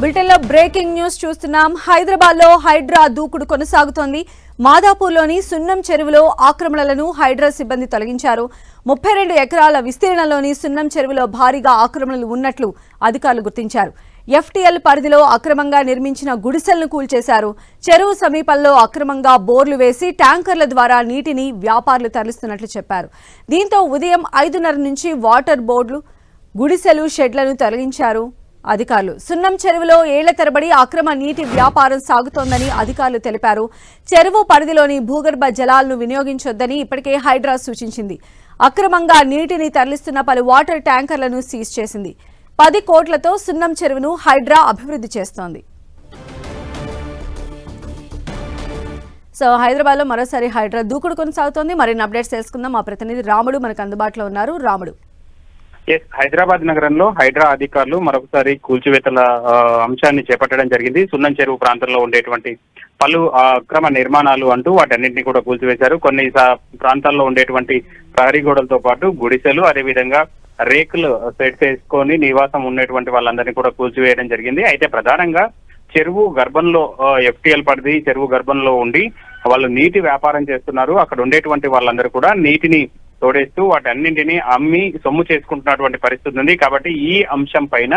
బులెటిన్లో breaking news చూస్తున్నాం. హైదరాబాద్లో హైడ్రా దూకుడు కొనసాగుతోంది. మాదాపూర్లోని సున్నం చెరువులో ఆక్రమణలను హైడ్రా సిబ్బంది తొలగించారు. ముప్పై రెండు ఎకరాల విస్తీర్ణంలోని సున్నం చెరువులో భారీగా ఆక్రమణలు ఉన్నట్లు అధికారులు గుర్తించారు. ఎఫ్టీఎల్ పరిధిలో అక్రమంగా నిర్మించిన గుడిసెలను కూల్చేశారు. చెరువు సమీపంలో అక్రమంగా బోర్లు వేసి ట్యాంకర్ల ద్వారా నీటిని వ్యాపారులు తరలిస్తున్నట్లు చెప్పారు. దీంతో ఉదయం ఐదున్నర నుంచి వాటర్ బోర్డులు గుడిసెలు షెడ్లను తొలగించారు. అధికారులు. సున్నం చెరువులో ఏళ్ళ తరబడి అక్రమ నీటి వ్యాపారం సాగుతోందని అధికారులు తెలిపారు. చెరువు పరిధిలోని భూగర్భ జలాలను వినియోగించొద్దని ఇప్పటికే హైడ్రా సూచించింది. అక్రమంగా నీటిని తరలిస్తున్న పలు వాటర్ ట్యాంకర్లను సీజ్ చేసింది. పది కోట్లతో సున్నం చెరువును హైడ్రా అభివృద్ధి చేస్తోంది. సో హైదరాబాద్లో మరోసారి హైడ్రా దూకుడు కొనసాగుతోంది. మరిన్ని అప్డేట్స్ తెలుసుకుందాం. మా ప్రతినిధి రాముడు మనకు అందుబాటులో ఉన్నారు. రాముడు. ఎస్ హైదరాబాద్ నగరంలో హైడ్రా అధికారులు మరొకసారి కూల్చివేతల అంశాన్ని చేపట్టడం జరిగింది. సున్నం చెరువు ప్రాంతంలో ఉండేటువంటి పలు అక్రమ నిర్మాణాలు అంటూ వాటన్నింటినీ కూడా కూల్చివేశారు. కొన్ని సా- ప్రాంతాల్లో ఉండేటువంటి ప్రహరీ గోడలతో పాటు గుడిసెలు అదేవిధంగా రేకులు సెట్ చేసుకొని నివాసం ఉండేటువంటి వాళ్ళందరినీ కూడా కూల్చివేయడం జరిగింది. అయితే ప్రధానంగా చెరువు గర్భంలో ఎఫ్టిఎల్ పరిధి చెరువు గర్భంలో ఉండి వాళ్ళు నీటి వ్యాపారం చేస్తున్నారు. అక్కడ ఉండేటువంటి వాళ్ళందరూ కూడా నీటిని తోడేస్తూ వాటన్నింటినీ అమ్మి సొమ్ము చేసుకుంటున్నటువంటి పరిస్థితి ఉంది. కాబట్టి ఈ అంశం పైన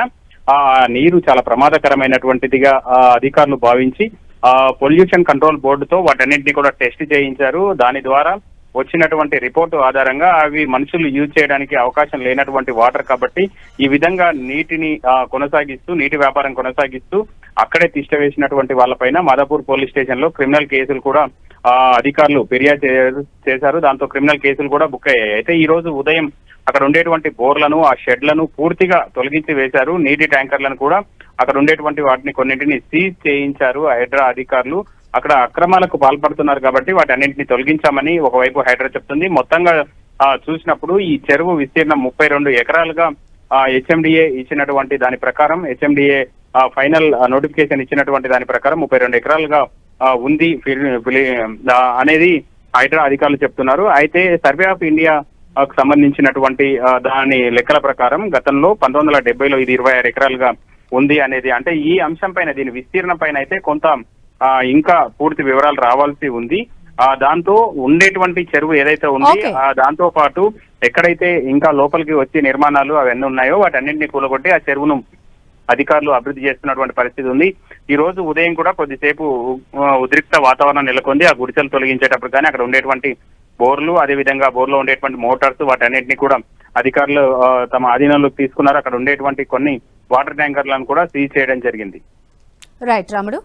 ఆ నీరు చాలా ప్రమాదకరమైనటువంటిదిగా ఆ, అధికారులు భావించి ఆ పొల్యూషన్ కంట్రోల్ బోర్డుతో వాటన్నింటినీ కూడా టెస్ట్ చేయించారు. దాని ద్వారా వచ్చినటువంటి రిపోర్టు ఆధారంగా అవి మనుషులు యూజ్ చేయడానికి అవకాశం లేనటువంటి వాటర్ కాబట్టి ఈ విధంగా నీటిని కొనసాగిస్తూ నీటి వ్యాపారం కొనసాగిస్తూ అక్కడే తిష్ట వేసినటువంటి వాళ్ళపైన మాదాపూర్ పోలీస్ స్టేషన్లో క్రిమినల్ కేసులు కూడా ఆ, అధికారులు ఫిర్యాదు చేశారు. దాంతో క్రిమినల్ కేసులు కూడా బుక్ అయ్యాయి. అయితే ఈ రోజు ఉదయం అక్కడ ఉండేటువంటి బోర్లను ఆ షెడ్లను పూర్తిగా తొలగించి వేశారు. నీటి ట్యాంకర్లను కూడా అక్కడ ఉండేటువంటి వాటిని కొన్నింటిని సీజ్ చేయించారు హైడ్రా అధికారులు. అక్కడ అక్రమాలకు పాల్పడుతున్నారు కాబట్టి వాటి అన్నింటిని తొలగించామని ఒకవైపు హైడ్రా చెప్తుంది. మొత్తంగా ఆ, చూసినప్పుడు ఈ చెరువు విస్తీర్ణం ముప్పై రెండు ఎకరాలుగా హెచ్ఎండిఏ ఇచ్చినటువంటి దాని ప్రకారం హెచ్ఎండిఏ ఫైనల్ నోటిఫికేషన్ ఇచ్చినటువంటి దాని ప్రకారం ముప్పై రెండు ఎకరాలుగా ఉంది అనేది హైడ్రా అధికారులు చెప్తున్నారు అయితే సర్వే ఆఫ్ ఇండియా సంబంధించినటువంటి దాని లెక్కల ప్రకారం గతంలో పంతొమ్మిది వందల డెబ్బైలో ఇది ఇరవై ఆరు ఎకరాలుగా ఉంది అనేది అంటే ఈ అంశం పైన దీని విస్తీర్ణం పైన అయితే కొంత ఇంకా పూర్తి వివరాలు రావాల్సి ఉంది ఆ దాంతో ఉండేటువంటి చెరువు ఏదైతే ఉంది. ఆ దాంతో పాటు ఎక్కడైతే ఇంకా లోపలికి వచ్చే నిర్మాణాలు అవన్నీ ఉన్నాయో వాటన్నింటినీ కూలగొట్టి ఆ చెరువును అధికారులు అభివృద్ధి చేస్తున్నటువంటి పరిస్థితి ఉంది. ఈ రోజు ఉదయం కూడా కొద్దిసేపు ఉద్రిక్త వాతావరణం నెలకొంది. ఆ గుడిసెలు తొలగించేటప్పుడు కానీ అక్కడ ఉండేటువంటి బోర్లు అదేవిధంగా బోర్లో ఉండేటువంటి మోటార్స్ వాటన్నిటిని కూడా అధికారులు తమ ఆధీనంలోకి తీసుకున్నారు. అక్కడ ఉండేటువంటి కొన్ని వాటర్ ట్యాంకర్లను కూడా సీజ్ చేయడం జరిగింది. రైట్ రాముడు.